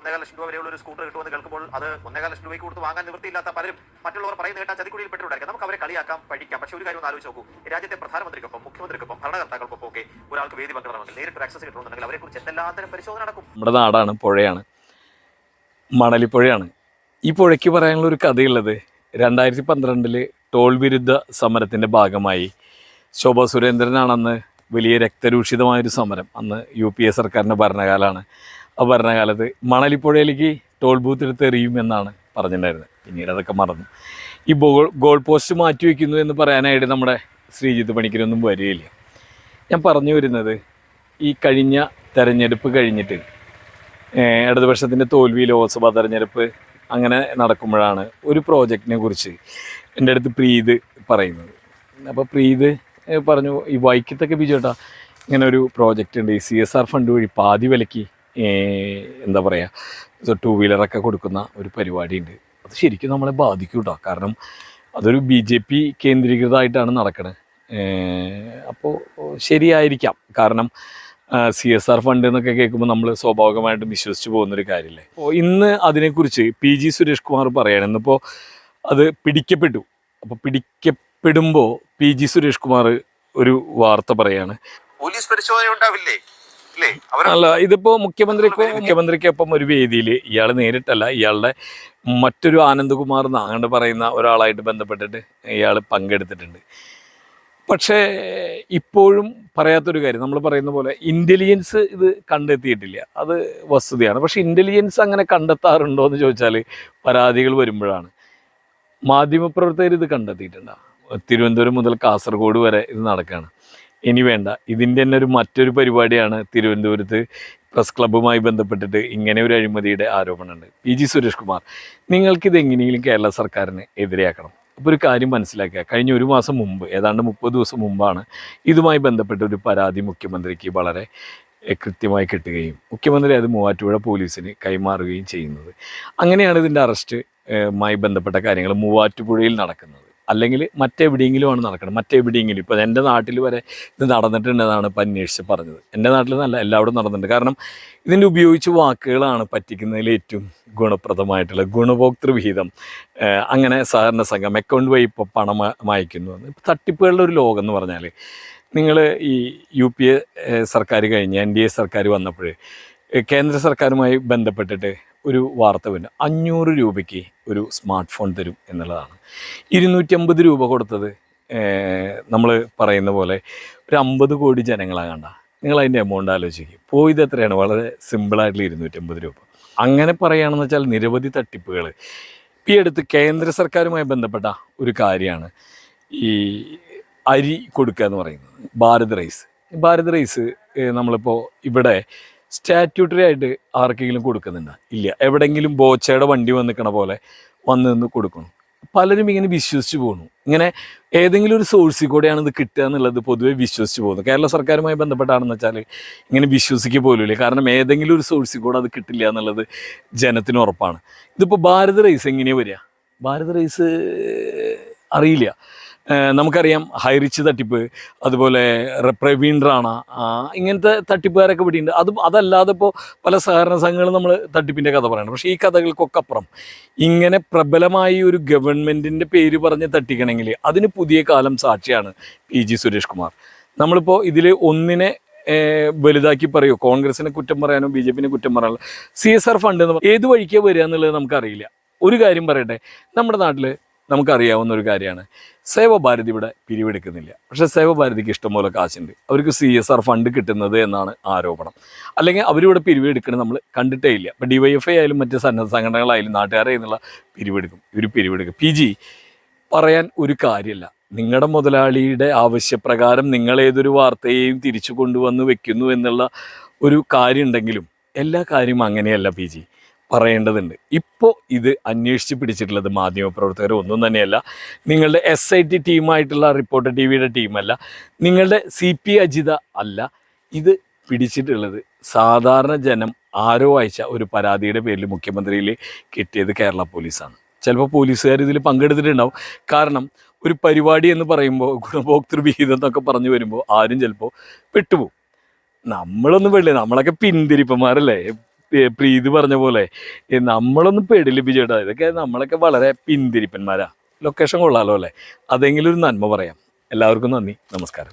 ഒന്നേകാൽ ലക്ഷം രൂപ വരെയുള്ള ഒരു സ്കൂട്ടർ കിട്ടുമെന്ന് കേൾക്കുമ്പോൾ അത് ഒന്നേകാൽ ലക്ഷം രൂപയ്ക്ക് കൊടുത്ത് വാങ്ങാൻ നിവൃത്തിയില്ലാത്ത പലരും മറ്റുള്ളവർ പറയുന്ന കേട്ടാൽ ചതിക്കുടിയിൽ പെട്ടുണ്ടായിരിക്കും നമുക്ക് അവരെ കളിയാക്കാം പഴിക്കാം പക്ഷേ ഒരു കാര്യം ഒന്ന് ആലോചിച്ച് നോക്കൂ. രാജ്യത്തെ പ്രധാനമന്ത്രിക്കൊപ്പം മുഖ്യമന്ത്രിക്കൊപ്പം ഭരണകർത്താക്കൾക്കൊപ്പം ഒക്കെ ഒരാൾക്ക് വേദി പങ്കിടണമെങ്കിൽ നേരിട്ട് ആക്സസ് കിട്ടണമെന്നുണ്ടെങ്കിൽ അവരെ കുറിച്ച് എന്തെല്ലാം പരിശോധന നടക്കും? നമ്മുടെ നാടാണ് പുഴയാണ്. മണലിപ്പുഴയാണ്. ഈ പുഴയ്ക്ക് പറയാനുള്ള ഒരു കഥയുള്ളത് രണ്ടായിരത്തി പന്ത്രണ്ടിൽ ടോൾ വിരുദ്ധ സമരത്തിന്റെ ഭാഗമായി. ശോഭ സുരേന്ദ്രനാണെന്ന് വലിയ രക്തരൂഷിതമായൊരു സമരം. അന്ന് യു പി എ സർക്കാരിന്റെ ഭരണകാലമാണ് ആ ഭരണകാലത്ത് മണലിപ്പുഴയിലേക്ക് ടോൾ ബൂത്ത് എടുത്ത് എറിയും എന്നാണ് പറഞ്ഞിട്ടുണ്ടായിരുന്നത്. പിന്നീട് അതൊക്കെ മറന്നു. ഈ ഗോൾ ഗോൾ പോസ്റ്റ് മാറ്റി വയ്ക്കുന്നു എന്ന് പറയാനായിട്ട് നമ്മുടെ ശ്രീജിത്ത് പണിക്കരൊന്നും വരികയില്ല. ഞാൻ പറഞ്ഞു വരുന്നത് ഈ കഴിഞ്ഞ തെരഞ്ഞെടുപ്പ് കഴിഞ്ഞിട്ട് ഇടതുപക്ഷത്തിന്റെ തോൽവി ലോക്സഭാ തെരഞ്ഞെടുപ്പ് അങ്ങനെ നടക്കുമ്പോഴാണ് ഒരു പ്രോജക്റ്റിനെ കുറിച്ച് എന്റെ അടുത്ത് പ്രീത് പറയുന്നത്. അപ്പോൾ പ്രീത് പറഞ്ഞു ഈ വൈക്കത്തൊക്കെ ബിജുട്ടാ ഇങ്ങനെ ഒരു പ്രോജക്റ്റ് ഉണ്ട്. ഈ സി എസ് ആർ ഫണ്ട് വഴി പാതി വിലയ്ക്ക് എന്താ പറയുക ടൂ വീലറൊക്കെ കൊടുക്കുന്ന ഒരു പരിപാടിയുണ്ട്. അത് ശരിക്കും നമ്മളെ ബാധിക്കും കേട്ടോ കാരണം അതൊരു ബി ജെ പി കേന്ദ്രീകൃതമായിട്ടാണ് നടക്കുന്നത് അപ്പോൾ ശരിയായിരിക്കാം. കാരണം സി എസ് ആർ ഫണ്ട് എന്നൊക്കെ കേൾക്കുമ്പോൾ നമ്മൾ സ്വാഭാവികമായിട്ടും വിശ്വസിച്ച് പോകുന്നൊരു കാര്യമില്ലേ അപ്പോൾ ഇന്ന് അതിനെക്കുറിച്ച് പി ജി സുരേഷ് കുമാർ പറയാണ്. ഇന്നിപ്പോൾ അത് പിടിക്കപ്പെട്ടു. അപ്പോൾ പിടിക്കപ്പെടുമ്പോൾ പി ജി സുരേഷ് കുമാർ ഒരു വാർത്ത പറയാണ്. പോലീസ് പരിശോധന ഉണ്ടാവില്ലേ? അല്ലേ ഇതിപ്പോ മുഖ്യമന്ത്രിക്ക് മുഖ്യമന്ത്രിക്കൊപ്പം ഒരു വേദിയിൽ ഇയാൾ നേരിട്ടല്ല ഇയാളുടെ മറ്റൊരു ആനന്ദകുമാർ എന്ന് അങ്ങോട്ട് പറയുന്ന ഒരാളായിട്ട് ബന്ധപ്പെട്ടിട്ട് ഇയാൾ പങ്കെടുത്തിട്ടുണ്ട്. പക്ഷേ ഇപ്പോഴും പറയാത്തൊരു കാര്യം നമ്മൾ പറയുന്ന പോലെ ഇന്റലിജൻസ് ഇത് കണ്ടെത്തിയിട്ടില്ല. അത് വസ്തുതയാണ്. പക്ഷേ ഇന്റലിജൻസ് അങ്ങനെ കണ്ടെത്താറുണ്ടോ എന്ന് ചോദിച്ചാൽ പരാതികൾ വരുമ്പോഴാണ്. മാധ്യമപ്രവർത്തകർ ഇത് കണ്ടെത്തിയിട്ടുണ്ടോ. തിരുവനന്തപുരം മുതൽ കാസർഗോഡ് വരെ ഇത് നടക്കുകയാണ് ഇനി വേണ്ട. ഇതിന്റെ തന്നെ ഒരു മറ്റൊരു പരിപാടിയാണ് തിരുവനന്തപുരത്ത് പ്രസ് ക്ലബ്ബുമായി ബന്ധപ്പെട്ടിട്ട് ഇങ്ങനെ ഒരു അഴിമതിയുടെ ആരോപണമുണ്ട്. പി ജി സുരേഷ് കുമാർ നിങ്ങൾക്കിത് എങ്ങനെയെങ്കിലും കേരള സർക്കാരിന് എതിരെയാക്കണം. അപ്പോൾ ഒരു കാര്യം മനസ്സിലാക്കുക. കഴിഞ്ഞ ഒരു മാസം മുമ്പ് ഏതാണ്ട് മുപ്പത് ദിവസം മുമ്പാണ് ഇതുമായി ബന്ധപ്പെട്ട ഒരു പരാതി മുഖ്യമന്ത്രിക്ക് വളരെ കൃത്യമായി കിട്ടുകയും മുഖ്യമന്ത്രി അത് മൂവാറ്റുപുഴ പോലീസിന് കൈമാറുകയും ചെയ്യുന്നത്. അങ്ങനെയാണ് ഇതിന്റെ അറസ്റ്റ് മായി ബന്ധപ്പെട്ട കാര്യങ്ങൾ മൂവാറ്റുപുഴയിൽ നടക്കുന്നത്. അല്ലെങ്കിൽ മറ്റെവിടെയെങ്കിലുമാണ് നടക്കുന്നത് മറ്റെവിടെയെങ്കിലും. ഇപ്പോൾ എന്റെ നാട്ടിൽ വരെ ഇത് നടന്നിട്ടുണ്ടെന്നാണ് ഇപ്പം അന്വേഷിച്ച് പറഞ്ഞത്. എന്റെ നാട്ടിൽ നല്ല എല്ലായിടും നടന്നിട്ടുണ്ട്. കാരണം ഇതിന്റെ ഉപയോഗിച്ച വാക്കുകളാണ് പറ്റിക്കുന്നതിൽ ഏറ്റവും ഗുണപ്രദമായിട്ടുള്ള ഗുണഭോക്തൃ വിഹിതം. അങ്ങനെ സഹകരണ സംഘം അക്കൗണ്ട് വഴി ഇപ്പോൾ പണം ഇപ്പം തട്ടിപ്പുകളുടെ ഒരു ലോകം എന്ന് പറഞ്ഞാൽ നിങ്ങൾ ഈ യു പി എ സർക്കാർ കഴിഞ്ഞ് എൻ ഡി എ സർക്കാർ വന്നപ്പോൾ കേന്ദ്ര സർക്കാരുമായി ബന്ധപ്പെട്ടിട്ട് ഒരു വാർത്ത വരുന്നത് അഞ്ഞൂറ് രൂപയ്ക്ക് ഒരു സ്മാർട്ട് ഫോൺ തരും എന്നുള്ളതാണ്. ഇരുന്നൂറ്റമ്പത് രൂപ കൊടുത്തത് നമ്മൾ പറയുന്ന പോലെ ഒരു അമ്പത് കോടി ജനങ്ങളാണ് ജനങ്ങളാകണ്ട നിങ്ങൾ അതിന്റെ എമൗണ്ട് ആലോചിക്കുക പോയത് എത്രയാണ്? വളരെ സിമ്പിളായിട്ടുള്ള ഇരുന്നൂറ്റമ്പത് രൂപ. അങ്ങനെ പറയുകയാണെന്ന് വെച്ചാൽ നിരവധി തട്ടിപ്പുകൾ. ഈ അടുത്ത് കേന്ദ്ര സർക്കാരുമായി ബന്ധപ്പെട്ട ഒരു കാര്യമാണ് ഈ അരി കൊടുക്കുക എന്ന് പറയുന്നത്. ഭാരത് റൈസ്. ഭാരത് റൈസ് നമ്മളിപ്പോൾ ഇവിടെ സ്റ്റാറ്റ്യൂട്ടറി ആയിട്ട് ആർക്കെങ്കിലും കൊടുക്കുന്നുണ്ടോ? ഇല്ല. എവിടെയെങ്കിലും ബോച്ചയുടെ വണ്ടി വന്നിക്കണ പോലെ വന്ന് നിന്ന് കൊടുക്കണം. പലരും ഇങ്ങനെ വിശ്വസിച്ച് പോകുന്നു ഇങ്ങനെ ഏതെങ്കിലും ഒരു സോഴ്സിൽ കൂടെയാണ് ഇത് കിട്ടുക എന്നുള്ളത് പൊതുവെ വിശ്വസിച്ച് പോകുന്നു കേരള സർക്കാരുമായി ബന്ധപ്പെട്ടാണെന്ന് വെച്ചാൽ ഇങ്ങനെ വിശ്വസിക്കുക പോലുമില്ല. കാരണം ഏതെങ്കിലും ഒരു സോഴ്സിൽ കൂടെ അത് കിട്ടില്ല എന്നുള്ളത് ജനത്തിന് ഉറപ്പാണ്. ഇതിപ്പോൾ ഭാരത് റൈസ് എങ്ങനെയാണ് വരിക? ഭാരത് റൈസ് അറിയില്ല. നമുക്കറിയാം ഹൈറിച്ച് തട്ടിപ്പ് അതുപോലെ പ്രവീൺ റാണ ഇങ്ങനത്തെ തട്ടിപ്പുകാരൊക്കെ പിടിയുണ്ട് അത് അതല്ലാതെ ഇപ്പോൾ പല സഹകരണ സംഘങ്ങളും നമ്മൾ തട്ടിപ്പിന്റെ കഥ പറയണം പക്ഷേ ഈ കഥകൾക്കൊക്കെ അപ്പുറം. ഇങ്ങനെ പ്രബലമായി ഒരു ഗവൺമെന്റിന്റെ പേര് പറഞ്ഞ് തട്ടിക്കണമെങ്കിൽ അതിന് പുതിയ കാലം സാക്ഷിയാണ് പി ജി സുരേഷ് കുമാർ. നമ്മളിപ്പോൾ ഇതിൽ ഒന്നിനെ വലുതാക്കി പറയൂ? കോൺഗ്രസിനെ കുറ്റം പറയാനോ ബി ജെ പിനെ കുറ്റം പറയാനോ? സി എസ് ആർ ഫണ്ട് എന്ന് ഏത് വഴിക്കാണ് വരിക എന്നുള്ളത് നമുക്കറിയില്ല. ഒരു കാര്യം പറയട്ടെ. നമ്മുടെ നാട്ടിൽ നമുക്കറിയാവുന്ന ഒരു കാര്യമാണ്. സേവഭാരതി ഇവിടെ പിരിവെടുക്കുന്നില്ല. പക്ഷെ സേവഭാരതിക്ക് ഇഷ്ടംപോലെ കാശുണ്ട്. അവർക്ക് സി എസ് ആർ ഫണ്ട് കിട്ടുന്നത് എന്നാണ് ആരോപണം. അല്ലെങ്കിൽ അവരിവിടെ പിരിവെടുക്കുന്നത് നമ്മൾ കണ്ടിട്ടേ ഇല്ല. ഇപ്പം ഡിവൈഎഫ്ഐ ആയാലും മറ്റ് സന്നദ്ധ സംഘടനകളായാലും നാട്ടുകാരെ എന്നുള്ള പിരിവെടുക്കും. ഇവർ പിരിവെടുക്കും. പി ജി പറയാൻ ഒരു കാര്യമല്ല നിങ്ങളുടെ മുതലാളിയുടെ ആവശ്യപ്രകാരം നിങ്ങൾ ഏതൊരു വാർത്തയെയും തിരിച്ചു കൊണ്ടുവന്ന് വെക്കുന്നു എന്നുള്ള ഒരു കാര്യമുണ്ടെങ്കിലും എല്ലാ കാര്യവും അങ്ങനെയല്ല പി ജി പറയേണ്ടതുണ്ട്. ഇപ്പോൾ ഇത് അന്വേഷിച്ച് പിടിച്ചിട്ടുള്ളത് മാധ്യമപ്രവർത്തകർ ഒന്നും തന്നെയല്ല നിങ്ങളുടെ എസ് ഐ ടി ടീമായിട്ടുള്ള റിപ്പോർട്ടർ ടി വിയുടെ ടീമല്ല നിങ്ങളുടെ സി പി അജിത അല്ല. ഇത് പിടിച്ചിട്ടുള്ളത് സാധാരണ ജനം ആരോ അയച്ച ഒരു പരാതിയുടെ പേരിൽ മുഖ്യമന്ത്രിയിൽ കിട്ടിയത് കേരള പോലീസാണ്. ചിലപ്പോൾ പോലീസുകാർ ഇതിൽ പങ്കെടുത്തിട്ടുണ്ടാവും. കാരണം ഒരു പരിപാടി എന്ന് പറയുമ്പോൾ ഗുണഭോക്തൃ വിഹിതം എന്നൊക്കെ പറഞ്ഞു വരുമ്പോൾ ആരും ചിലപ്പോൾ പെട്ടുപോകും. നമ്മളൊന്നും വെള്ളി നമ്മളൊക്കെ പിന്തിരിപ്പന്മാരല്ലേ? പ്രീതി പറഞ്ഞ പോലെ നമ്മളൊന്നും പേടിലിപ്പിച്ചേട്ടാ ഇതൊക്കെ നമ്മളൊക്കെ വളരെ പിന്തിരിപ്പന്മാരാ. ലൊക്കേഷൻ കൊള്ളാലോ അല്ലേ? അതെങ്കിലും ഒരു നന്മ പറയാം. എല്ലാവർക്കും നന്ദി. നമസ്കാരം.